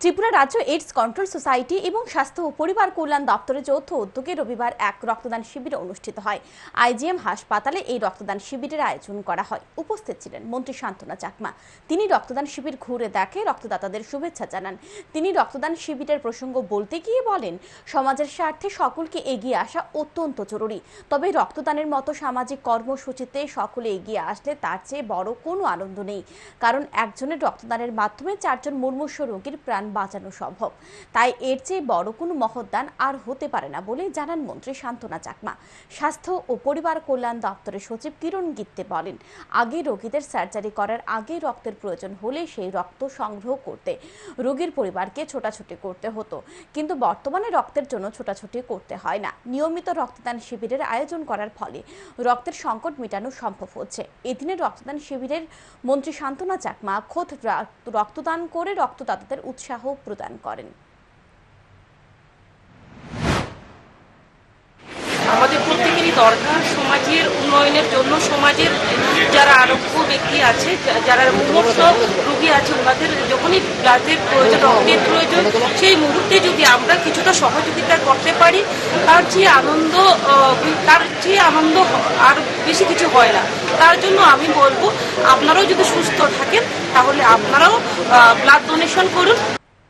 ত্রিপুরা রাজ্য AIDS control society এবং স্বাস্থ্য ও পরিবার কল্যাণ দপ্তরের যৌথ উদ্যোগে রবিবার এক রক্তদান শিবির অনুষ্ঠিত হয়। আইজিএম হাসপাতালে এই রক্তদান শিবিরের আয়োজন করা হয়। উপস্থিত ছিলেন মন্ত্রী শান্তনা চাকমা। তিনি রক্তদান শিবির ঘুরে দেখে রক্তদাতাদের শুভেচ্ছা জানান। তিনি রক্তদান শিবিরের প্রসঙ্গ বলতে গিয়ে বলেন, সমাজের স্বার্থে সকলকে এগিয়ে আসা অত্যন্ত জরুরি। তবে রক্তদানের মতো সামাজিক কর্মসূচিতে সকলে এগিয়ে আসলে তার চেয়ে বড় কোনো আনন্দ নেই। কারণ একজনের রক্তদানের মাধ্যমে চারজন মুমূর্ষ রোগীর প্রাণ বাঁচানো সম্ভব। তাই এর চেয়ে বড় কোনো মহৎদান আর হতে পারে না বলে জানান মন্ত্রী শান্তনা চাকমা। স্বাস্থ্য ও পরিবার কল্যাণ দপ্তরের সচিব কিরণ গিত্তে বলেন, আগে রোগীদের সার্জারি করার আগে রক্তের প্রয়োজন হলে সেই রক্ত সংগ্রহ করতে রোগীর পরিবারকে ছোটাছুটি করতে হতো। কিন্তু বর্তমানে রক্তের জন্য ছোটাছুটি করতে হয় না। নিয়মিত রক্তদান শিবিরের আয়োজন করার ফলে রক্তের সংকট মেটানো সম্ভব হচ্ছে। এদিনের রক্তদান শিবিরের মন্ত্রী শান্তনা চাকমা খোদ রক্তদান করে রক্তদাতাদের উৎসাহ প্রদান করেন। আমাদের প্রত্যেকেরই দরকার সমাজের উন্নয়নের জন্য। সমাজের যারা আরোগ্য ব্যক্তি আছে, যারা মুমূর্ষ রোগী আছে, ওনাদের যখনই ব্লাডের প্রয়োজন, রক্তের প্রয়োজন, সেই মুহূর্তে যদি আমরা কিছুটা সহযোগিতা করতে পারি, তার যে আনন্দ তার যে আনন্দ আর বেশি কিছু হয় না। তার জন্য আমি বলব, আপনারাও যদি সুস্থ থাকেন, তাহলে আপনারাও ব্লাড ডোনেশন করুন।